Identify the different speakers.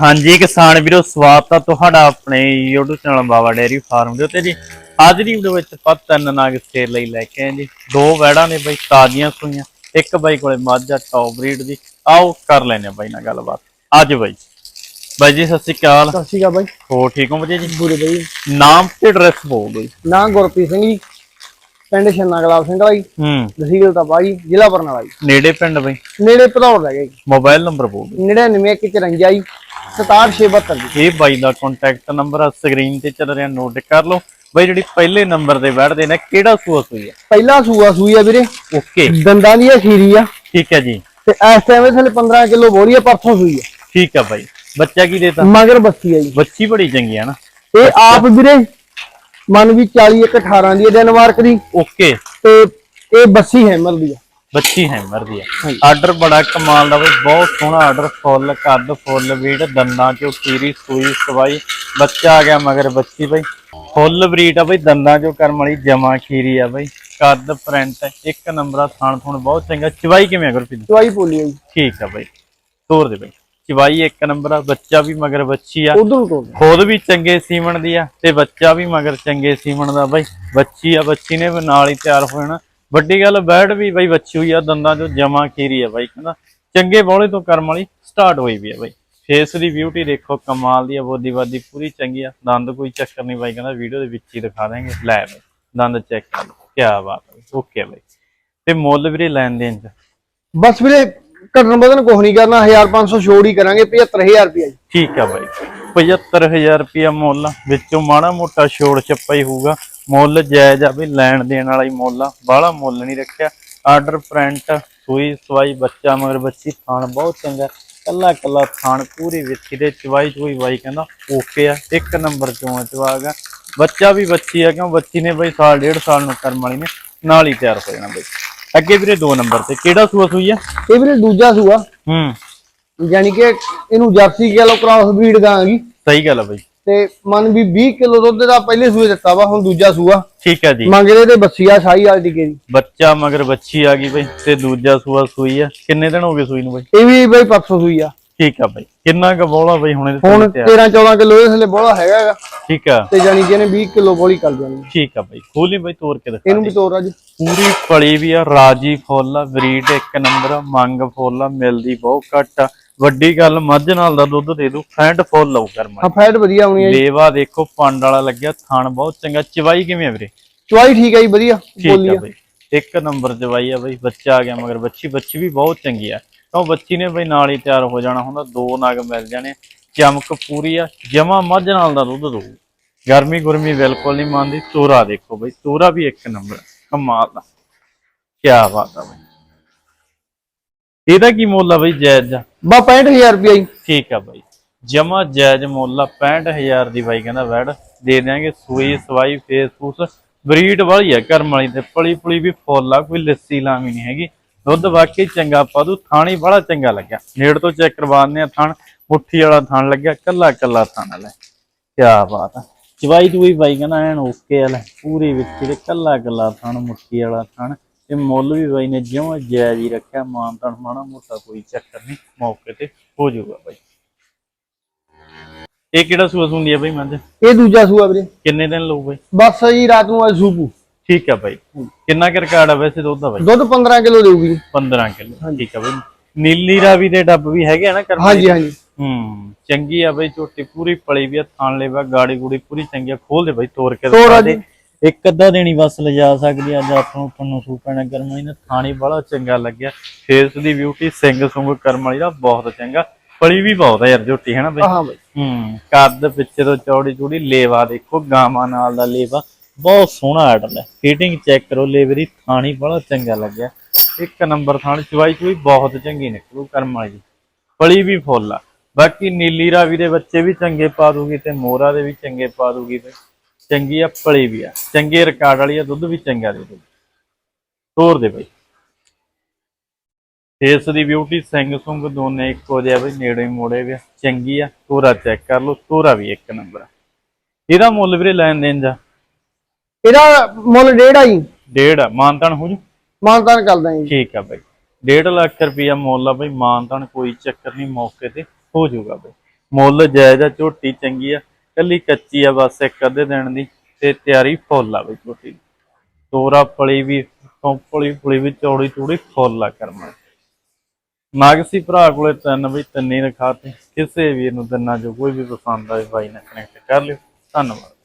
Speaker 1: ਹਾਂਜੀ ਕਿਸਾਨ ਵੀਰੋ ਸਵਾਗਤ ਆ ਤੁਹਾਡਾ ਆਪਣੇ YouTube channel Baba dairy farm ਦੇ ਉੱਤੇ ਜੀ। ਅੱਜ ਦੀ ਵੀਡੀਓ ਵਿੱਚ ਆਪਾਂ ਤਿੰਨ ਨਾਗ ਸੇਲ ਲਈ ਲੈ ਕੇ ਆਏ ਜੀ। ਦੋ ਵੈੜਾਂ ਨੇ ਬਈ ਤਾਜ਼ੀਆਂ ਸੂਈਆਂ ਇੱਕ ਬਾਈ ਕੋਲੇ ਮੱਝ ਆ ਟੌਪ ਬਰੀਡ ਦੀ। ਆਓ ਕਰ ਲੈਨੇ ਆ ਬਾਈ ਨਾਲ ਗੱਲਬਾਤ। ਅੱਜ ਬਾਈ। ਬਾਈ ਜੀ ਸਤਿ ਸ਼੍ਰੀ ਅਕਾਲ।
Speaker 2: ਸਤਿ ਸ਼੍ਰੀ ਅਕਾਲ ਬਾਈ।
Speaker 1: ਹੋ ਠੀਕ ਹੋ ਵਧੀਆ ਜੀ?
Speaker 2: ਬੁਰੇ ਬਾਈ।
Speaker 1: ਨਾਮ ਤੇ ਐਡਰੈਸ ਬੋਲ ਦਿਓ ਜੀ।
Speaker 2: ਨਾਂ ਗੁਰਪ੍ਰੀਤ ਸਿੰਘ ਜੀ। ਪਿੰਡ ਛੰਨਾ ਗਲਾਬ ਸਿੰਘ ਬਾਈ
Speaker 1: ਹੂੰ।
Speaker 2: ਤਹਿਸੀਲ ਤਪਾਈ ਜ਼ਿਲ੍ਹਾ ਬਰਨਾਲਾ ਜੀ।
Speaker 1: ਨੇੜੇ ਪਿੰਡ ਬਾਈ?
Speaker 2: ਨੇੜੇ ਭਦੌੜ ਗਏ ਜੀ।
Speaker 1: ਮੋਬਾਈਲ ਨੰਬਰ ਬੋਲ ਦਿਓ।
Speaker 2: 9954 ਜੀ 67672 ਜੀ।
Speaker 1: ਇਹ ਬਾਈ ਦਾ ਕੰਟੈਕਟ ਨੰਬਰ ਆ ਸਕਰੀਨ ਤੇ ਚੱਲ ਰਿਹਾ ਨੋਟ ਕਰ ਲਓ। ਬਾਈ ਜਿਹੜੀ ਪਹਿਲੇ ਨੰਬਰ ਤੇ ਬੈਠਦੇ ਨੇ ਕਿਹੜਾ ਸੂਆ ਸੂਈ ਆ?
Speaker 2: ਪਹਿਲਾ ਸੂਆ ਸੂਈ ਆ ਵੀਰੇ।
Speaker 1: ਓਕੇ।
Speaker 2: ਦੰਦਾਂ ਦੀ ਇਹ ਖੀਰੀ ਆ।
Speaker 1: ਠੀਕ ਹੈ ਜੀ।
Speaker 2: ਤੇ ਇਸ ਟਾਈਮ ਇਹ ਥਲੇ 15 ਕਿਲੋ ਬੋਰੀ ਆ ਪਰਸੋਂ ਸੂਈ ਆ।
Speaker 1: ਠੀਕ ਆ ਬਾਈ। ਬੱਚਾ ਕੀ ਦੇਤਾ?
Speaker 2: ਮਗਰ ਬੱਸੀ ਆ ਜੀ।
Speaker 1: ਬੱਚੀ ਬੜੀ ਚੰਗੀ ਆ ਨਾ।
Speaker 2: ਇਹ ਆਪ ਵੀਰੇ ਮਨ ਵੀ 40 ਇੱਕ 18 ਦੀ ਆ ਡੈਨਮਾਰਕ ਦੀ।
Speaker 1: ਓਕੇ
Speaker 2: ਤੇ ਇਹ ਬੱਸੀ ਹੈਮਰ ਦੀ ਆ।
Speaker 1: ਬੱਚੀ ਹੈ ਮਰਦੀ ਆ। ਆਰਡਰ ਬੜਾ ਕਮਾਲ ਦਾ ਬਈ ਬਹੁਤ ਸੋਹਣਾ ਆਰਡਰ ਫੁੱਲ ਕੱਦ ਫੁੱਲ ਵੀੜ ਦੰਦਾਂ ਚੋਂ ਕੀਰੀ ਸੂਈ ਸਵਾਈ। ਬੱਚਾ ਆ ਗਿਆ ਮਗਰ ਬੱਚੀ ਬਈ। ਫੁੱਲ ਬਰੀਡ ਆ ਬਈ ਦੰਦਾਂ ਚੋਂ ਕਰਮ ਵਾਲੀ ਜਮਾ ਖੀਰੀ ਆ ਬਈ। ਕੱਦ ਪ੍ਰਿੰਟ ਇੱਕ ਨੰਬਰ ਆ ਥਣ ਥੁਣ ਬਹੁਤ ਚੰਗਾ। ਚਵਾਈ ਕਿਵੇਂ ਆ ਗੁਰਪ੍ਰੀਤ?
Speaker 2: ਚਵਾਈ ਪੋਲੀ ਆ ਜੀ।
Speaker 1: ਠੀਕ ਆ ਬਈ। ਤੋਰ ਦੇ ਬਈ। ਚਵਾਈ ਇੱਕ ਨੰਬਰ ਆ ਬੱਚਾ ਵੀ ਮਗਰ ਬੱਚੀ ਆ।
Speaker 2: ਉਧਰ ਤੋਂ
Speaker 1: ਖੁਦ ਵੀ ਚੰਗੇ ਸੀਮਣ ਦੀ ਆ ਤੇ ਬੱਚਾ ਵੀ ਮਗਰ ਚੰਗੇ ਸੀਮਣ ਦਾ ਬਾਈ। ਬੱਚੀ ਆ ਬੱਚੀ ਨੇ ਨਾਲ ਹੀ ਤਿਆਰ ਹੋ ਜਾਣਾ। ਵੱਡੀ ਗੱਲ ਬੈਡ ਵੀ ਬਾਈ ਬੱਚੀ ਹੋਈ ਆ ਦੰਦਾਂ ਚੋਂ ਜਮਾ ਕੀਰੀ ਆ ਬਾਈ ਕਹਿੰਦਾ। ਚੰਗੇ ਬੋਲੇ ਤੋਂ ਕਰਮ ਵਾਲੀ ਸਟਾਰਟ ਹੋਈ ਵੀ ਆ ਬਾਈ। ਫੇਸ ਦੀ ਬਿਊਟੀ ਦੇਖੋ ਕਮਾਲ ਦੀ ਆ ਬੋਦੀ ਬਾਦੀ ਪੂਰੀ ਚੰਗੀ ਆ। ਦੰਦ ਕੋਈ ਚੱਕਰ ਨਹੀਂ ਬਾਈ ਕਹਿੰਦਾ ਵੀਡੀਓ ਦੇ ਵਿੱਚ ਹੀ ਦਿਖਾ ਦਾਂਗੇ ਲੈ ਬਾਈ ਦੰਦ ਚੈੱਕ ਕਰ ਲਓ। ਕੀ ਬਾਤ ਹੈ ਓਕੇ ਬਾਈ। ਤੇ ਮੁੱਲ ਵੀਰੇ ਲੈਣ ਦੇਣ ਚ?
Speaker 2: ਬਸ ਵੀਰੇ ਘਟਣ ਬਦਨ ਕੁਝ ਨਹੀਂ ਕਰਨਾ 1500 ਛੋੜ ਹੀ ਕਰਾਂਗੇ 75000 ਰੁਪਏ ਜੀ।
Speaker 1: ਠੀਕ ਆ ਬਾਈ। 75000 ਰੁਪਿਆ ਮੁੱਲ, ਵਿੱਚੋਂ ਮਾੜਾ ਮੋਟਾ ਛੋੜ ਛੱਪਾ ਹੀ ਹੋਊਗਾ। ਮੁੱਲ ਜਾਇਜ਼ ਆ ਵੀ ਲੈਣ ਦੇਣ ਵਾਲਾ ਹੀ ਮੁੱਲ ਆ, ਬਾਹਲਾ ਮੁੱਲ ਨਹੀਂ ਰੱਖਿਆ। ਆਰਡਰ ਪ੍ਰਿੰਟ ਸੂਈ ਸਵਾਈ ਬੱਚਾ, ਮਗਰ ਬੱਚੀ ਥਾਣ ਬਹੁਤ ਚੰਗਾ। ਕੱਲਾ ਕੱਲਾ ਥਾਣ ਪੂਰੀ ਵਿੱਚੀ ਦੇ, ਚਵਾਈ ਚੁਈ ਬਾਈ ਕਹਿੰਦਾ ਓਕੇ ਆ, ਇੱਕ ਨੰਬਰ ਚੋਂ ਚਵਾਗਾ ਬੱਚਾ ਵੀ ਬੱਚੀ ਆ, ਕਿਉਂ ਬੱਚੀ ਨੇ ਬਾਈ ਸਾਲ, ਡੇਢ ਸਾਲ ਨੂੰ ਕਰਮ ਵਾਲੀ ਨੇ, ਨਾਲ ਹੀ ਤਿਆਰ ਹੋ ਜਾਣਾ ਬਈ। ਅੱਗੇ ਵੀਰੇ ਦੋ ਨੰਬਰ ਤੇ ਕਿਹੜਾ ਸੂਆ ਸੂਈ ਆ?
Speaker 2: ਇਹ ਵੀਰੇ ਦੂਜਾ ਸੂਆ।
Speaker 1: ਹੂੰ।
Speaker 2: ਯਾਨੀ ਕਿ ਇਹਨੂੰ ਜਰਸੀ ਕਿਲੋ ਕ੍ਰਾਸ ਬਰੀਡ ਦਾਂਗੀ
Speaker 1: ਸਹੀ ਗੱਲ ਆ ਬਾਈ।
Speaker 2: ਤੇ ਮਨ ਵੀ 20 ਕਿਲੋ ਦੁੱਧ ਦਾ ਪਹਿਲੇ ਸੂਏ ਦਿੱਤਾ ਵਾ ਹੁਣ ਦੂਜਾ ਸੂਆ।
Speaker 1: ਠੀਕ ਆ ਜੀ।
Speaker 2: ਮੰਗਦੇ ਤੇ ਬੱਸੀਆ ਸਾਈ ਵਾਲੀ ਦੀ। ਕੇਰੀ
Speaker 1: ਬੱਚਾ ਮਗਰ ਬੱਚੀ ਆ ਗਈ ਬਈ ਤੇ ਦੂਜਾ ਸੂਆ ਸੂਈ ਆ। ਕਿੰਨੇ ਦਿਨ ਹੋ ਗਏ ਸੂਈ ਨੂੰ ਬਈ?
Speaker 2: ਇਹ ਵੀ ਬਈ ਪਰਸੋਂ ਸੂਈ ਆ।
Speaker 1: ਠੀਕ ਆ ਬਈ। ਕਿੰਨਾ ਕ ਬੋਲਾ ਬਈ ਹੁਣੇ
Speaker 2: ਹੁਣ
Speaker 1: ਤੇ
Speaker 2: 13 14 ਕਿਲੋ ਇਸ ਲਈ ਬੋਲਾ ਹੈਗਾ ਹੈਗਾ।
Speaker 1: ਠੀਕ ਆ।
Speaker 2: ਤੇ ਜਾਨੀ ਕਿ ਇਹਨੇ 20 ਕਿਲੋ ਬੋਲੀ ਕਰ ਜਾਣੀ
Speaker 1: ਠੀਕ ਆ ਬਈ। ਖੋਲੀ ਬਈ ਤੋੜ ਕੇ ਦਿਖਾ
Speaker 2: ਇਹਨੂੰ ਵੀ ਤੋਰ ਅੱਜ
Speaker 1: ਪੂਰੀ ਫਲੀ ਵੀ ਆ ਰਾਜੀ ਫੁੱਲ ਆ ਬਰੀਡ ਇੱਕ ਨੰਬਰ ਆ ਮੰਗ ਫੁੱਲ ਆ ਮਿਲਦੀ ਬਹੁਤ ਘੱਟ ਆ। ਵੱਡੀ ਗੱਲ ਮੱਝ ਨਾਲ ਦਾ ਦੁੱਧ ਦੇ ਦੂ ਫੈਂਟ ਫੁੱਲ ਲਊ ਕਰਮਾ
Speaker 2: ਹਾਂ ਫੈਟ ਵਧੀਆ ਆਉਣੀ ਹੈ ਜੀ।
Speaker 1: ਲੇਵਾ ਦੇਖੋ ਪੰਡ ਵਾਲਾ ਲੱਗਿਆ ਥਣ ਬਹੁਤ ਚੰਗਾ। ਚਵਾਈ ਕਿਵੇਂ ਆ ਵੀਰੇ?
Speaker 2: ਚਵਾਈ ਠੀਕ ਹੈ ਜੀ ਵਧੀਆ। ਬੋਲੀ
Speaker 1: ਆ।
Speaker 2: ਆ
Speaker 1: ਇੱਕ ਨੰਬਰ ਜਵਾਈ ਆ ਬਈ ਬੱਚਾ ਆ ਗਿਆ ਮਗਰ ਬੱਚੀ ਬੱਚੀ ਵੀ ਬਹੁਤ ਚੰਗੀ ਆ। ਕਿਉਂ ਬੱਚੀ ਨੇ ਬਈ ਨਾਲ ਹੀ ਤਿਆਰ ਹੋ ਜਾਣਾ ਹੁੰਦਾ ਦੋ ਨਗ ਮਿਲ ਜਾਣੇ। ਚਮਕ ਪੂਰੀ ਆ ਜਮਾ ਮੱਝ ਨਾਲ ਦਾ ਦੁੱਧ ਦਊ। ਗਰਮੀ ਗੁਰਮੀ ਬਿਲਕੁਲ ਨਹੀਂ ਮੰਨਦੀ ਤੋਰਾ ਦੇਖੋ ਬਈ ਤੋਰਾ ਵੀ ਇੱਕ ਨੰਬਰ ਕਮਾਲ ਦਾ। ਕੀ ਬਾਤ ਆ ਬਈ। ਇਹਦਾ ਕੀ ਮੁੱਲ ਆ ਬਈ ਜਾਇਜ਼
Speaker 2: ਬਾ 65000 ਰੁਪਏ
Speaker 1: ਠੀਕ ਆ ਬਾਈ। ਜਮਾ ਜਾਇਜ਼ ਮੁੱਲ ਆ 65000 ਦੀ ਬਾਈ ਕਹਿੰਦਾ ਵੈੜ। ਦੇ ਦਿਆਂਗੇ ਸੂਈ ਸਵਾਈ ਫੇਸ ਫੂਸ। ਬਰੀਡ ਵਾਲੀ ਆ ਕਰਮ ਵਾਲੀ ਤੇ ਪਲੀ ਪੁਲੀ ਵੀ ਫੁੱਲ ਆ ਕੋਈ ਲੱਸੀ ਲਾਵੀ ਨਹੀਂ ਹੈਗੀ। ਦੁੱਧ ਵਾਕਈ ਚੰਗਾ ਪਾਦੂ ਥਾਣੀ ਬੜਾ ਚੰਗਾ ਲੱਗਿਆ। ਨੇੜ ਤੋਂ ਚੈੱਕ ਕਰਵਾਉਂਦੇ ਆ ਥਣ ਮੁੱਠੀ ਵਾਲਾ ਥਣ ਲੱਗਿਆ ਕੱਲਾ ਕੱਲਾ ਥਣ ਲੈ। ਕੀ ਬਾਤ ਆ। ਚਵਾਈ ਚੂਈ ਬਾਈ ਕਹਿੰਦਾ ਐਨ ਓਕੇ ਵਾਲਾ ਪੂਰੀ ਵਿੱਚ ਦੇ ਕੱਲਾ ਕੱਲਾ ਥਣ ਮੁੱਠੀ ਵਾਲਾ ਥਣ। ਤੇ ਮੁੱਲ ਵੀ ਬਾਈ ਨੇ ਜਿਉਂ ਜਾਇਜ਼ ਹੀ ਰੱਖਿਆ ਮਾਨ ਤਾਂ ਮਾਣਾ ਮੋਟਾ ਕੋਈ ਚੱਕਰ ਨਹੀਂ ਮੌਕੇ ਤੇ ਹੋ ਜਾਊਗਾ ਬਾਈ। ਇਹ ਕਿਹੜਾ ਸੂਆ ਸੁੰਦੀ ਆ ਬਾਈ ਮੱਝ?
Speaker 2: ਇਹ ਦੂਜਾ ਸੂਆ ਵੀਰੇ।
Speaker 1: ਕਿੰਨੇ ਦਿਨ ਲਊ ਬਾਈ?
Speaker 2: ਬਸ ਜੀ ਰਾਤ ਨੂੰ ਅੱਜ ਸੂਪੂ।
Speaker 1: ਠੀਕ ਆ ਬਾਈ। ਕਿੰਨਾ ਕੁ ਰਿਕਾਰਡ ਆ ਵੈਸੇ ਦੁੱਧ ਦਾ ਬਾਈ?
Speaker 2: ਦੁੱਧ 15 ਕਿਲੋ ਦੇਊਗੀ
Speaker 1: 15 ਕਿਲੋ ਠੀਕ ਆ ਬਾਈ। ਨੀਲੀ ਰਾਵੀ ਦੇ ਡੱਬ ਵੀ ਹੈਗੇ ਆ ਨਾ ਕਰਮ
Speaker 2: ਹਾਂਜੀ ਹਾਂਜੀ।
Speaker 1: ਹੂੰ ਚੰਗੀ ਆ ਬਾਈ ਝੋਟੀ ਪੂਰੀ ਪਲੀ ਵੀ ਆ ਥਾਣ ਲੈਵਾ ਗਾੜੀ ਗੂੜੀ ਪੂਰੀ ਚੰਗੀ ਆ ਖੋਲ ਦੇ ਬਾਈ ਤੋੜ ਕੇ
Speaker 2: ਤੋੜ
Speaker 1: ਦੇ। ਇੱਕ ਅੱਧਾ ਦੇਣੀ ਬਸ ਲਿਜਾ ਸਕਦੀ ਆ ਜਾਂ ਆਪਾਂ ਨੂੰ ਤੁਹਾਨੂੰ ਸੂਪਣਾ ਕਰਮ ਵਾਲੀ ਨੇ ਥਾਣੀ ਬੜਾ ਚੰਗਾ ਲੱਗਿਆ। ਫੇਸ ਦੀ ਬਿਊਟੀ ਸਿੰਘ ਸੁੰਗ ਕਰਮ ਵਾਲੀ ਦਾ ਬਹੁਤ ਚੰਗਾ। ਪਲੀ ਵੀ ਬਹੁਤ ਆ ਯਾਰ ਝੋਟੀ ਹੈ ਨਾ ਬਾਈ?
Speaker 2: ਹਾਂ ਬਾਈ।
Speaker 1: ਹੂੰ ਕੱਦ ਪਿੱਛੇ ਤੋਂ ਚੌੜੀ ਚੂੜੀ ਲੇਵਾ ਦੇਖੋ ਗਾਵਾਂ ਨਾਲ ਦਾ ਲੇਵਾ। ਬਹੁਤ ਸੋਹਣਾ ਆਰਡਰ ਹੈ। ਫੀਟਿੰਗ ਚੈੱਕ ਕਰੋ ਲੇਵਰੀ ਥਾਣੀ ਬੜਾ ਚੰਗਾ ਲੱਗਿਆ। ਇੱਕ ਨੰਬਰ ਥਾਣੀ ਚਵਾਈ ਚੂਈ ਬਹੁਤ ਚੰਗੀ ਨਿਕਲੂ ਕਰਮ ਵਾਲੀ। ਪਲੀ ਵੀ ਫੁੱਲ ਆ। ਬਾਕੀ ਨੀਲੀ ਰਾਵੀ ਦੇ ਬੱਚੇ ਵੀ ਚੰਗੇ ਪਾ ਦੂਗੀ ਤੇ ਮੋਰਾ ਦੇ ਵੀ ਚੰਗੇ ਪਾ ਦੂਗੀ ਤੇ ਚੰਗੀ ਆ ਪਲੀ ਵੀ ਆ। ਚੰਗੇ ਰਿਕਾਰਡ ਵਾਲੀ ਆ, ਦੁੱਧ ਵੀ ਚੰਗਾ ਦੇ ਦੂਗੀ। ਤੋਰ ਦੇ ਬਈ। ਫੇਸ ਦੀ ਬਿਊਟੀ ਸਿੰਘ ਸੁੰਗ ਦੋਨੇ ਇੱਕੋ ਜਿਹੇ ਬਈ, ਨੇੜੇ ਮੋੜੇ ਵੀ ਆ। ਚੰਗੀ ਆ, ਤੋਰਾ ਚੈੱਕ ਕਰ ਲਓ, ਤੋਰਾ ਵੀ ਇੱਕ ਨੰਬਰ ਆ। ਇਹਦਾ ਮੁੱਲ ਵੀਰੇ ਲੈਣ ਦੇਣ ਜਾ
Speaker 2: ਇਹਦਾ ਮੁੱਲ ਡੇਢ ਆ ਜੀ।
Speaker 1: ਡੇਢ ਆ ਮਾਨਤਾਨ ਹੋ ਜੂ?
Speaker 2: ਮਾਨਤਾਨ ਕਰਦਾ ਜੀ।
Speaker 1: ਠੀਕ ਆ ਬਈ। 1.5 ਲੱਖ ਰੁਪਇਆ ਮੁੱਲ ਆ ਬਈ ਮਾਨਤਾਨ ਕੋਈ ਚੱਕਰ ਨਹੀਂ ਮੌਕੇ ਤੇ ਹੋ ਜਾਊਗਾ ਬਈ। ਮੁੱਲ ਜਾਇਜ਼ ਆ ਝੋਟੀ ਚੰਗੀ ਆ ਕੱਲੀ ਕੱਚੀ ਆ ਬਸ ਇੱਕ ਅੱਧੇ ਦਿਨ ਦੀ ਤੇ ਤਿਆਰੀ ਫੁੱਲ ਆ ਬਈ ਝੋਟੀ ਤੋਰਾ ਪਲੀ ਵੀ ਪਲੀ ਪਲੀ ਵੀ ਚੌੜੀ ਚੂੜੀ ਫੁੱਲ ਆ ਕਰਮਾ। ਨਾਗਸੀ ਭਰਾ ਕੋਲੇ ਤਿੰਨ ਵੀ ਤਿੰਨੇ ਰਖਾਤੇ। ਕਿਸੇ ਵੀਰ ਨੂੰ ਤਿੰਨਾਂ ਚੋਂ ਕੋਈ ਵੀ ਪਸੰਦ ਆਏ ਬਾਈ ਨਾਲ ਕਨੈਕਟ ਕਰ ਲਿਓ। ਧੰਨਵਾਦ।